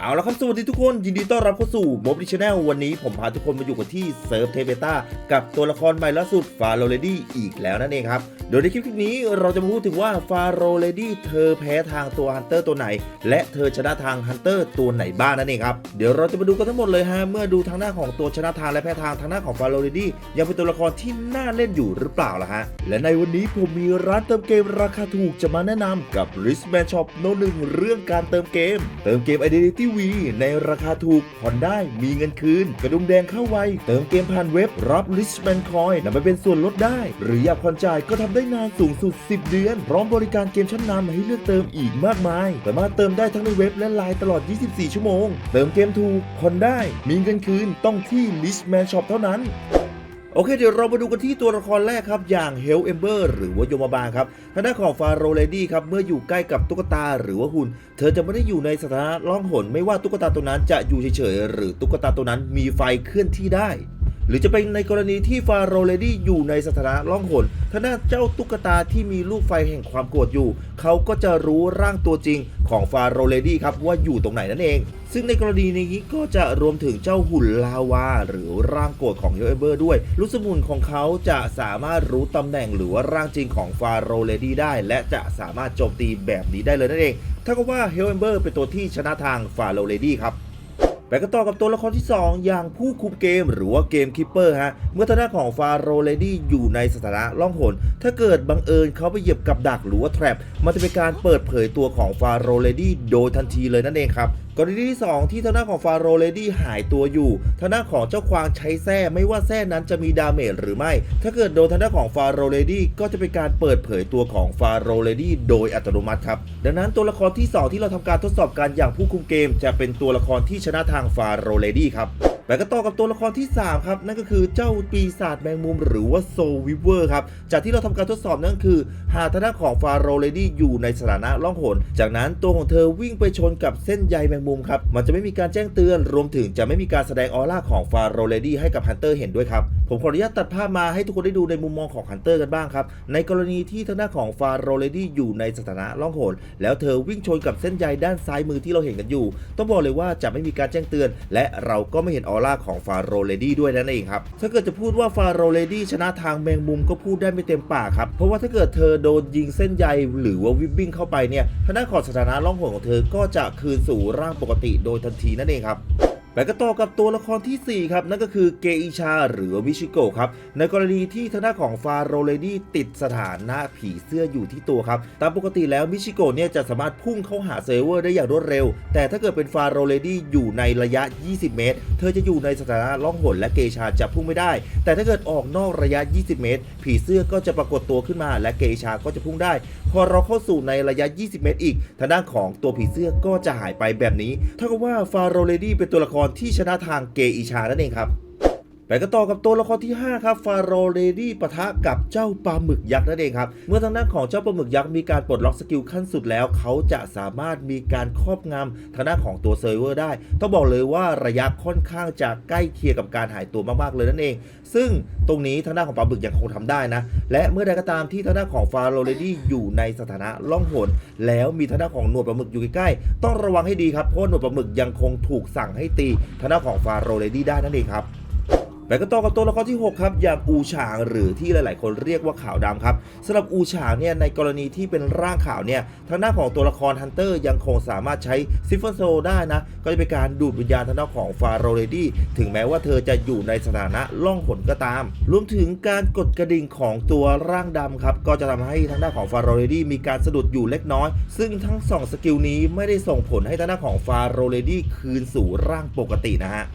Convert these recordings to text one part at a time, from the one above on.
เอาละครับสวัสดีทุกคนยินดีต้อนรับเข้าสู่มอบดิชแนลวันนี้ผมพาทุกคนมาอยู่กันที่เซิร์ฟเทเบต้ากับตัวละครใหม่ล่าสุดฟาโรเลดี้อีกแล้วนั่นเองครับ โดยในคลิปนี้เราจะมาพูดถึงว่าฟาโรเลดี้เธอแพ้ทางตัวฮันเตอร์ตัวไหน และเธอชนะทางฮันเตอร์ตัวไหนบ้างนั่นเองครับ เดี๋ยวเราจะมาดูกันทั้งหมดเลยฮะเมื่อดูทางหน้าของตัวชนะทางและแพ้ทางทางหน้าของฟาโรเลดี้ยังเป็นตัวละครที่น่าเล่นอยู่หรือเปล่าล่ะฮะและในวันนี้ผมมีร้านเติมเกมราคาถูกจะมาแนะนำกับ r i s m a n Shop โนหนึ่งเรื่องการเติมเกม เติมเกม Identity V ในราคาถูกผ่อนได้มีเงินคืน กระดุมแดงเข้าไว เติมเกมผ่านเว็บรับ r i s m a n Coin นำไปเป็นส่วนลดได้ หรืออยากผ่อนจ่ายก็ทำได้นานสูงสุด 10 เดือน พร้อมบริการเกมชั้นนำให้เลือกเติมอีกมากมาย สามารถเติมได้ทั้งในเว็บและไลน์ตลอด 24 ชั่วโมง เติมเกมถูกผ่อนได้ มีเงินคืนต้องที่ r i s m a n Shop เท่านั้น โอเคเดี๋ยวเรามาดูกันที่ตัวละครแรกครับ อย่าง Hell Ember หรือว่าโยมบาลครับทางด้านของฟาโรเลดี้ครับเมื่ออยู่ใกล้กับตุ๊กตาหรือว่าหุ่น เธอจะไม่ได้อยู่ในสถานะล่องหนไม่ว่าตุ๊กตาตัวนั้นจะอยู่เฉยๆหรือตุ๊กตาตัวนั้นมีไฟเคลื่อนที่ได้ หรือจะเป็นในกรณีที่ฟาโรเลดี้อยู่ในสถานะล่องหนทางด้านเจ้าตุ๊กตาที่มีลูกไฟแห่งความโกรธอยู่ เขาก็จะรู้ร่างตัวจริง ของฟาโรเลดี้ครับว่าอยู่ตรงไหนนั่นเอง ซึ่งในกรณีนี้ก็จะรวมถึงเจ้าหุ่นลาวา หรือร่างโกรธของเฮลเบอร์ด้วยลูกสมุนของเขาจะสามารถรู้ตำแหน่งหรือว่าร่างจริงของฟาโรเลดี้ได้ และจะสามารถโจมตีแบบนี้ได้เลยนั่นเองถ้าก็ว่าเฮลเบอร์เป็นตัวที่ชนะทางฟาโรเลดี้ครับ ไปกันต่อกับตัวละครที่ 2 อย่างผู้คุมเกมหรือว่าเกมคิปเปอร์ฮะ เมื่อทางด้านของฟาโรเลดี้อยู่ในสถานะล่องหน ถ้าเกิดบังเอิญเขาไปเหยียบกับดักหรือว่าแทรปมันจะเป็นการเปิดเผยตัวของฟาโรเลดี้โดยทันทีเลยนั่นเองครับ กรณีที่ 2 ที่ทางด้านของฟาโรเลดี้หายตัวอยู่ทางด้านของเจ้าควางใช้แส้ไม่ว่าแส้นั้นจะมีดาเมจหรือไม่ ถ้าเกิดโดนทางด้านของฟาโรเลดี้ก็จะเป็นการเปิดเผยตัวของฟาโรเลดี้โดยอัตโนมัติครับดังนั้นตัวละครที่ 2 ที่เราทำการทดสอบการอย่างผู้คุมเกม จะเป็นตัวละครที่ชนะทางฟาโรเลดี้ครับ ไปก็ต่อกับตัวละครที่ 3 ครับ นั่นก็คือเจ้าปีศาจแมงมุมหรือว่าโซวิเวอร์ครับ จากที่เราทำการทดสอบนั่นก็คือ หากทางด้านของฟาโรเลดี้อยู่ในสถานะล่องหน จากนั้นตัวของเธอวิ่งไปชนกับเส้นใยแมงมุมครับ มันจะไม่มีการแจ้งเตือน รวมถึงจะไม่มีการแสดงออร่าของฟาโรเลดี้ให้กับฮันเตอร์เห็นด้วยครับ ผมขออนุญาตตัดภาพมาให้ทุกคนได้ดูในมุมมองของฮันเตอร์กันบ้างครับ ในกรณีที่ทางด้านของฟาโรเลดี้อยู่ในสถานะล่องหน แล้วเธอวิ่งชนกับเส้นใยด้านซ้ายมือที่เราเห็นกันอยู่ ต้องบอกเลยว่าจะไม่มีการแจ้งเตือน และเราก็ไม่เห็นออร่าของฟาโรเลดี้ด้วยนั่นเองครับ ถ้าเกิดจะพูดว่าฟาโรเลดี้ชนะทางแมงมุมก็พูดได้ไม่เต็มปากครับ เพราะว่าถ้าเกิดเธอโดนยิงเส้นใยหรือว่าวิบบิ้งเข้าไปเนี่ยทางด้านของสถานะล่องหนของเธอก็จะคืนสู่ร่างปกติโดยทันทีนั่นเองครับ ไปก็ต่อกับตัวละครทีสี่ 4 ครับ นั่นก็คือเกอิชาหรือวิชิโกะครับ ในกรณีที่ทางด้านของฟาโรเลดี้ติดสถานะผีเสื้ออยู่ที่ตัวครับ ตามปกติแล้วมิชิโกะเนี่ยจะสามารถพุ่งเข้าหาเซเวอร์ได้อย่างรวดเร็ว แต่ถ้าเกิดเป็นฟาโรเลดี้อยู่ในระยะ 20 เมตร เธอจะอยู่ในสถานะล่องหนและเกอิชาจะพุ่งไม่ได้ แต่ถ้าเกิดออกนอกระยะ 20 เมตร ผีเสื้อก็จะปรากฏตัวขึ้นมา และเกอิชาก็จะพุ่งได้ พอเราเข้าสู่ในระยะ 20 เมตร อีกทางด้านของตัวผีเสื้อก็จะหายไปแบบนี้เท่ากับว่าฟาโรเลดี้เป็นตัวละครที่ชนะทางเกอิชานั่นเองครับ ไปกันต่อกับตัวละครที่ 5 ครับ ฟาโรเลดี้ปะทะกับเจ้าปลาหมึกยักษ์นั่นเองครับ เมื่อทางด้านของเจ้าปลาหมึกยักษ์มีการปลดล็อกสกิลขั้นสุดแล้ว เขาจะสามารถมีการครอบงำทางด้านของตัวเซิร์ฟเวอร์ได้ ต้องบอกเลยว่าระยะค่อนข้างจะใกล้เคียงกับการหายตัวมากๆเลยนั่นเอง ซึ่งตรงนี้ทางด้านของปลาหมึกยังคงทำได้นะ และเมื่อใดก็ตามที่ทางด้านของฟาโรเลดี้อยู่ในสถานะล่องหนแล้วมีทางด้านของหนวดปลาหมึกอยู่ใกล้ๆต้องระวังให้ดีครับเพราะหนวดปลาหมึกยังคงถูกสั่งให้ตีทางด้านของฟาโรเลดี้ได้นั่นเองครับ ไปก็ต่อกับตัวละครที่ 6 ครับ อย่างอูฉางหรือที่หลาย ๆ คนเรียกว่าขาวดำครับสำหรับอูฉางเนี่ยในกรณีที่เป็นร่างขาวเนี่ยทางด้านของตัวละครฮันเตอร์ยังคงสามารถใช้ซิฟเฟอร์โซได้นะ ก็จะเป็นการดูดวิญญาณทางด้านของฟาโรเลดี้ถึงแม้ว่าเธอจะอยู่ในสถานะล่องหนก็ตาม รวมถึงการกดกระดิ่งของตัวร่างดำครับก็จะทำให้ทางด้านของฟาโรเลดี้มีการสะดุดอยู่เล็กน้อย ซึ่งทั้งสองสกิลนี้ไม่ได้ส่งผลให้ทางด้านของฟาโรเลดี้คืนสู่ร่างปกตินะฮะ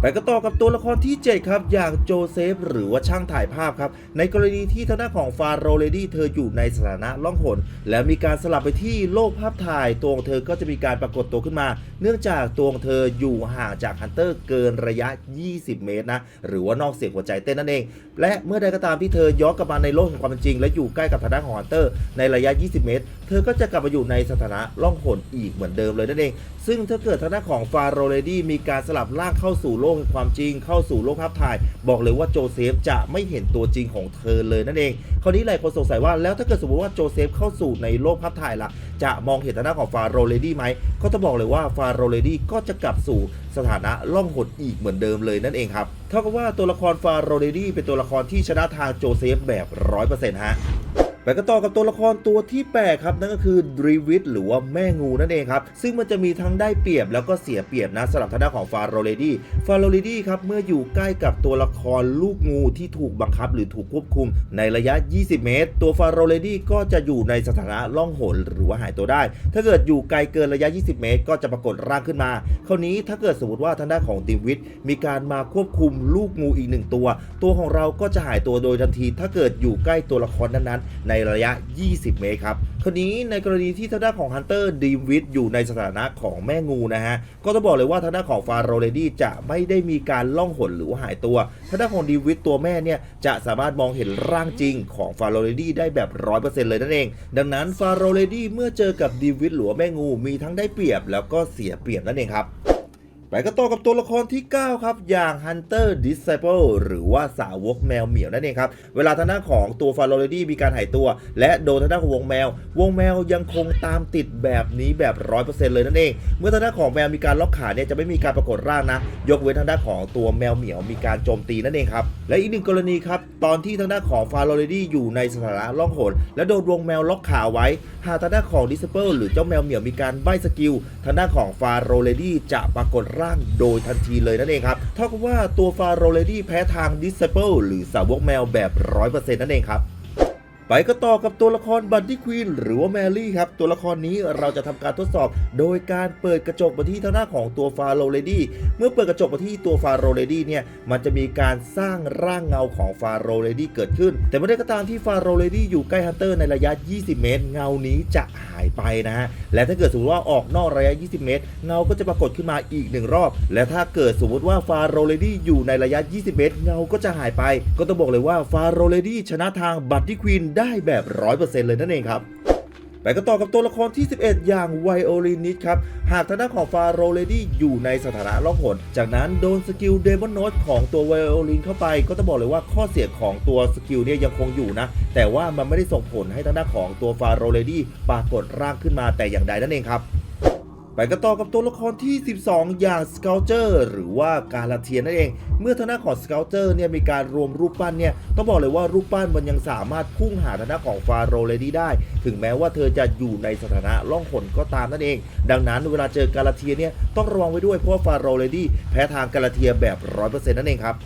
ไปก็ต่อกับตัวละครที่ 7 ครับ อย่างโจเซฟ หรือว่าช่างถ่ายภาพครับ ในกรณีที่ทางด้านของฟาโรเลดี้เธออยู่ในสถานะล่องหน แล้วมีการสลับไปที่โลกภาพถ่ายตัวของเธอก็จะมีการปรากฏตัวขึ้นมา เนื่องจากตัวของเธออยู่ห่างจากฮันเตอร์เกินระยะ 20 เมตรนะ หรือว่านอกเสียงหัวใจเต้นนั่นเอง และเมื่อใดก็ตามที่เธอย้อนกลับมาในโลกแห่งความเป็นจริง และอยู่ใกล้กับทางด้านของฮันเตอร์ในระยะ 20 เมตรเธอก็จะกลับมาอยู่ในสถานะล่องหนอีกเหมือนเดิมเลยนั่นเอง ซึ่งถ้าเกิดทางด้านของฟาโรเลดี้มีการสลับร่างเข้าสู่โลกแห่งความจริง เข้าสู่โลกภาพถ่าย บอกเลยว่าโจเซฟจะไม่เห็นตัวจริงของเธอเลยนั่นเอง คราวนี้หลายคนสงสัยว่าแล้วถ้าเกิดสมมติว่าโจเซฟเข้าสู่ในโลกภาพถ่ายล่ะ จะมองเห็นทางด้านของฟาโรเลดี้ไหม ก็ต้องบอกเลยว่าฟาโรเลดี้ก็จะกลับสู่สถานะล่องหนอีกเหมือนเดิมเลยนั่นเองครับเท่ากับว่าตัวละครฟาโรเลดี้เป็นตัวละครที่ชนะทางโจเซฟแบบ100%ฮะ ไปกันต่อกับตัวละครตัวที่แปดครับนั่นก็คือดรีวิทหรือว่าแม่งูนั่นเองครับซึ่งมันจะมีทั้งได้เปรียบแล้วก็เสียเปรียบนะสำหรับทางด้านของฟาโรเลดี้ฟาโรเลดี้ครับเมื่ออยู่ใกล้กับตัวละครลูกงูที่ถูกบังคับหรือถูกควบคุมในระยะ 20 เมตร ตัวฟาโรเลดี้ก็จะอยู่ในสถานะล่องหนหรือว่าหายตัวได้ ถ้าเกิดอยู่ไกลเกินระยะ 20 เมตร ก็จะปรากฏร่างขึ้นมาคราวนี้ถ้าเกิดสมมติว่าทางด้านของดิวิทมีการมาควบคุมลูกงูอีกหนึ่งตัว ตัวของเราก็จะหายตัวโดยทันที ถ้าเกิดอยู่ใกล้ตัวละครนั้นๆในระยะ 20 เมตรครับคราวนี้ในกรณีที่ทางด้านของฮันเตอร์ดีวิทอยู่ในสถานะของแม่งูนะฮะ ก็ต้องบอกเลยว่าทางด้านของฟาโรเลดี้จะไม่ได้มีการล่องหนหรือว่าหายตัวทางด้านของดีวิทตัวแม่เนี่ยจะสามารถมองเห็นร่างจริงของฟาโรเลดี้ได้แบบ 100%เลยนั่นเอง ดังนั้นฟาโรเลดี้เมื่อเจอกับดีวิทหรือว่าแม่งูมีทั้งได้เปรียบแล้วก็เสียเปรียบนั่นเองครับ ไปก็ต่อกับตัวละครที่ 9 ครับ อย่าง Hunter Disciple หรือว่าสาวกแมวเหมียวนั่นเองครับ เวลาทางด้านของตัวฟาโรเลดี้มีการหายตัว และโดนทางด้านของวงแมว วงแมวยังคงตามติดแบบนี้แบบ 100%เลยนั่นเอง เมื่อทางด้านของแมวมีการล็อกขาเนี่ยจะไม่มีการปรากฏร่างนะ ยกเว้นทางด้านของตัวแมวเหมียวมีการโจมตีนั่นเองครับ และอีกหนึ่งกรณีครับ ตอนที่ทางด้านของฟาโรเลดี้อยู่ในสถานะล่องหนและโดนวงแมวล็อกขาไว้ หากทางด้านของดิสเปิลหรือเจ้าแมวเหมียวมีการใบสกิลทางด้านของฟาโรเลดี้จะปรากฏร่างโดยทันทีเลยนั่นเองครับเท่ากับว่าตัวฟาโรเลดี้แพ้ทางดิสเซเปิลหรือสาวกแมวแบบ 100%นั่นเองครับ ไปก็ต่อกับตัวละครบัตตี้ควีนหรือว่าแมรี่ครับ ตัวละครนี้เราจะทำการทดสอบ โดยการเปิดกระจกมาที่ทางหน้าของตัวฟาโรเลดี้เมื่อเปิดกระจกมาที่ตัวฟาโรเลดี้เนี่ยมันจะมีการสร้างร่างเงาของฟาโรเลดี้เกิดขึ้น แต่เมื่อใดก็ตามที่ฟาโรเลดี้อยู่ใกล้ฮันเตอร์ในระยะ 20 เมตร เงานี้จะหายไปนะฮะและถ้าเกิดสมมติว่าออกนอกระยะ 20 เมตร เงาก็จะปรากฏขึ้นมาอีกหนึ่งรอบ และถ้าเกิดสมมติว่าฟาโรเลดี้อยู่ในระยะ 20 เมตร เงาก็จะหายไป ก็ต้องบอกเลยว่าฟาโรเลดี้ชนะทางบัตตี้ควีนได้แบบ 100%เลยนั่นเองครับไปก็ต่อกับตัวละครที่ 11 อย่างไวโอลินิสครับ หากทางด้านของฟาโรเลดี้อยู่ในสถานะล่องหน จากนั้นโดนสกิลเดมอนโนตของตัวไวโอลินเข้าไปก็ต้องบอกเลยว่าข้อเสียของตัวสกิลเนี่ยยังคงอยู่นะ แต่ว่ามันไม่ได้ส่งผลให้ทางด้านของตัวฟาโรเลดี้ปรากฏร่างขึ้นมาแต่อย่างใดนั่นเองครับ ไปกันต่อกับตัวละครที่ 12 อย่างสเกลเจอร์หรือว่าการาเทียนนั่นเอง เมื่อทางด้าของสเกลเจอร์เนี่ยมีการรวมรูปปั้นเนี่ยต้องบอกเลยว่ารูปปั้นมันยังสามารถพุ่งหาทางด้าของฟาโรเลดี้ได้ ถึงแม้ว่าเธอจะอยู่ในสถานะล่องหนก็ตามนั่นเอง ดังนั้นเวลาเจอกาลาเทียเนี่ยต้องระวังไว้ด้วยเพราะว่าฟาโรเลดี้แพ้ทางกาลาเทียแบบ 100%นั่นเองครับ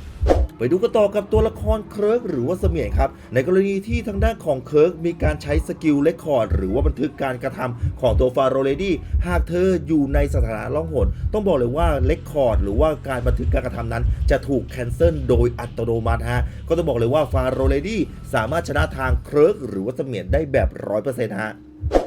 ไปดูกันต่อกับตัวละครเคิร์กหรือว่าเสมียนครับ ในกรณีที่ทางด้านของเคิร์กมีการใช้สกิลเลคคอร์ดหรือว่าบันทึกการกระทำของตัวฟาโรเลดี้หากเธออยู่ในสถานะล่องหนต้องบอกเลยว่าเลคคอร์ดหรือว่าการบันทึกการกระทำนั้น จะถูกแคนเซิลโดยอัตโนมัติฮะก็ต้องบอกเลยว่าฟาโรเลดี้สามารถชนะทางเคิร์กหรือว่าเสมียนได้แบบ 100%ฮะ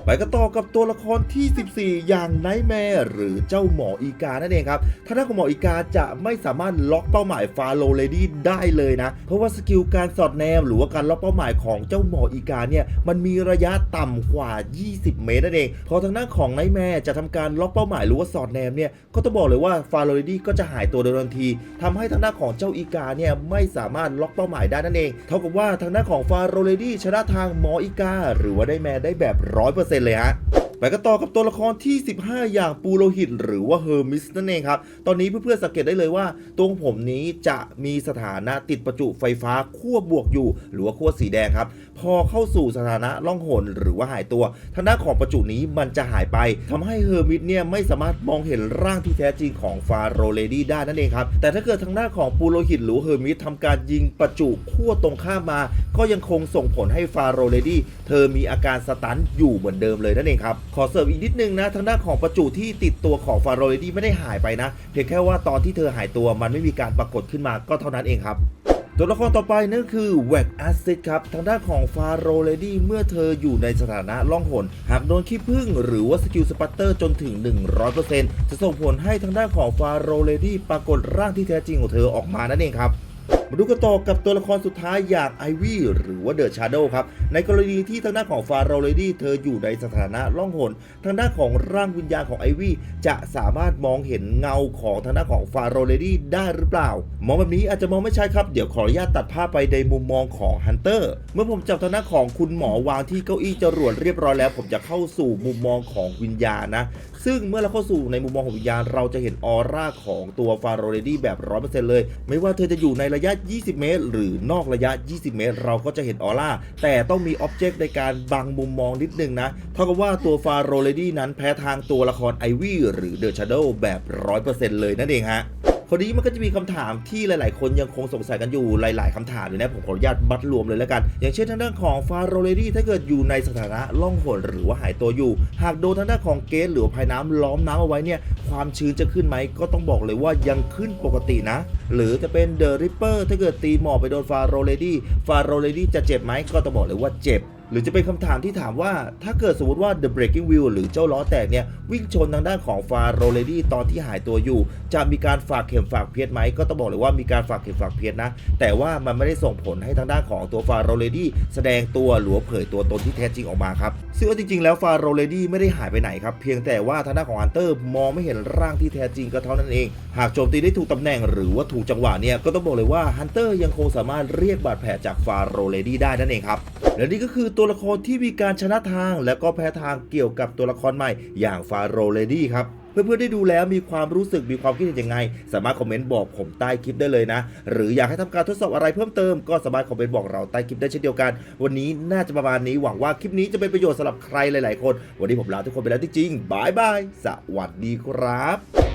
ไปกันต่อกับตัวละครที่ 14 อย่างไนท์แมร์หรือเจ้าหมออีกานั่นเองครับทางด้านของหมออีกาจะไม่สามารถล็อกเป้าหมายฟาโลเลดี้ได้เลยนะ เพราะว่าสกิลการสอดแนมหรือว่าการล็อกเป้าหมายของเจ้าหมออีกาเนี่ยมันมีระยะต่ำกว่า 20 เมตรนั่นเอง พอทางด้านของไนท์แมร์จะทำการล็อกเป้าหมายหรือว่าสอดแนมเนี่ยก็ต้องบอกเลยว่าฟาโลเลดี้ก็จะหายตัวโดยทันทีทำให้ทางด้านของเจ้าอีกาเนี่ยไม่สามารถล็อกเป้าหมายได้นั่นเอง เท่ากับว่าทางด้านของฟาโรเลดี้ชนะทางหมออีกา หรือว่าได้แมร์ได้แบบ100%เเลยฮะ ไปกันต่อกับตัวละครที่ 15 อย่างปูโรหิต หรือว่าเฮอร์มิสนั่นเองครับ ตอนนี้เพื่อนๆสังเกตได้เลยว่า ตัวของผมนี้จะมีสถานะติดประจุไฟฟ้าขั้วบวกอยู่ หรือว่าขั้วสีแดงครับ พอเข้าสู่สถานะล่องหนหรือว่าหายตัวทางด้านของประจุนี้มันจะหายไปทำให้เฮอร์มิสเนี่ยไม่สามารถมองเห็นร่างที่แท้จริงของฟาโรเลดี้ได้นั่นเองครับ แต่ถ้าเกิดทางด้านของปูโรหิต หรือเฮอร์มิสทำการยิงประจุขั้วตรงข้ามมา ก็ยังคงส่งผลให้ฟาโรเลดี้เธอมีอาการสตันอยู่เหมือนเดิมเลยนั่นเองครับขอเสริมอีกนิดนึงนะทางด้านของประจุที่ติดตัวของฟาโรเลดี้ไม่ได้หายไปนะ เพียงแค่ว่าตอนที่เธอหายตัวมันไม่มีการปรากฏขึ้นมาก็เท่านั้นเองครับตัวละครต่อไปนั่นคือแวกแอซิดครับ ทางด้านของฟาโรเลดี้เมื่อเธออยู่ในสถานะล่องหน หากโดนขี้ผึ้งหรือว่าสกิลสปัตเตอร์จนถึง 100%จะส่งผลให้ทางด้านของฟาโรเลดี้ปรากฏร่างที่แท้จริงของเธอออกมานั่นเองครับ มาดูกันต่อกับตัวละครสุดท้ายอย่างไอวี่หรือว่าเดอะชาร์โดครับ ในกรณีที่ทางด้านของฟาโรเลดี้เธออยู่ในสถานะล่องหน ทางด้านของร่างวิญญาณของไอวี่จะสามารถมองเห็นเงาของทางด้านของฟาโรเลดี้ได้หรือเปล่า มองแบบนี้อาจจะมองไม่ใช่ครับ เดี๋ยวขออนุญาตตัดภาพไปในมุมมองของฮันเตอร์ เมื่อผมจับทางด้านของคุณหมอวางที่เก้าอี้จรวดเรียบร้อยแล้ว ผมจะเข้าสู่มุมมองของวิญญาณนะ ซึ่งเมื่อเราเข้าสู่ในมุมมองของวิญญาณ เราจะเห็นออร่าของตัวฟาโรเรดี้แบบร้อยเลย ไม่ว่าเธอจะอยู่ในระยะ 20 เมตร หรือนอกระยะ 20 เมตร เราก็จะเห็นออร่า แต่ต้องมีอ็อบเจกต์ในการบังมุมมองนิดนึงนะ เท่ากับว่าตัวฟาโรเรดี้นั้นแพ้ทางตัวละครไอวี่หรือเดอะชาโดแบบ100%เลยนั่นเองฮะ คราวนี้มันก็จะมีคำถามที่หลาย ๆ คนยังคงสงสัยกันอยู่หลาย ๆคำถามเลยนะผมขออนุญาตมัดรวมเลยแล้วกัน อย่างเช่นทางด้านของฟาโรเลดี้ถ้าเกิดอยู่ในสถานะล่องหนหรือว่าหายตัวอยู่ หากโดนทางด้านของเกสหรือว่าภายน้ำล้อมน้ำเอาไว้เนี่ยความชื้นจะขึ้นไหมก็ต้องบอกเลยว่ายังขึ้นปกตินะ หรือจะเป็นเดอะริปเปอร์ถ้าเกิดตีหมอกไปโดนฟาโรเลดี้ฟาโรเลดี้จะเจ็บไหมก็ต้องบอกเลยว่าเจ็บ หรือจะเป็นคำถามที่ถามว่าถ้าเกิดสมมติว่า The Breaking Wheel หรือเจ้าล้อแตกเนี่ย วิ่งชนทางด้านของฟาโรเลดี้ตอนที่หายตัวอยู่ จะมีการฝากเข็มฝากเพียรไหมก็ต้องบอกเลยว่ามีการฝากเข็มฝากเพียรนะ แต่ว่ามันไม่ได้ส่งผลให้ทางด้านของตัวฟาโรเลดี้แสดงตัวหรือเผยตัวตนที่แท้จริงออกมาครับซึ่งเอจริงๆ แล้วฟาโรเลดี้ไม่ได้หายไปไหนครับเพียงแต่ว่าทางด้านของฮันเตอร์มองไม่เห็นร่างที่แท้จริงก็เท่านั้นเอง หากโจมตีได้ถูกตำแหน่งหรือว่าถูกจังหวะเนี่ยก็ต้องบอกเลยว่าฮันเตอร์ยังคงสามารถเรียกบาดแผลจากฟาโรเลดี้ได้นั่นเองครับและนี่ก็คือตัวัวละครที่มีการชนะทาง และก็แพ้ทางเกี่ยวกับตัวละครใหม่ อย่างฟาโรเลดี้ครับเพื่อนๆได้ดูแล้วมีความรู้สึกมีความคิดเห็นยังไง สามารถคอมเมนต์บอกผมใต้คลิปได้เลยนะ หรืออยากให้ทำการทดสอบอะไรเพิ่มเติมก็สามารถคอมเมนต์บอกเราใต้คลิปได้เช่นเดียวกัน วันนี้น่าจะประมาณนี้หวังว่าคลิปนี้จะเป็นประโยชน์สำหรับใครหลายๆคน วันนี้ผมลาทุกคนไปแล้วจริงๆบายบายสวัสดีครับ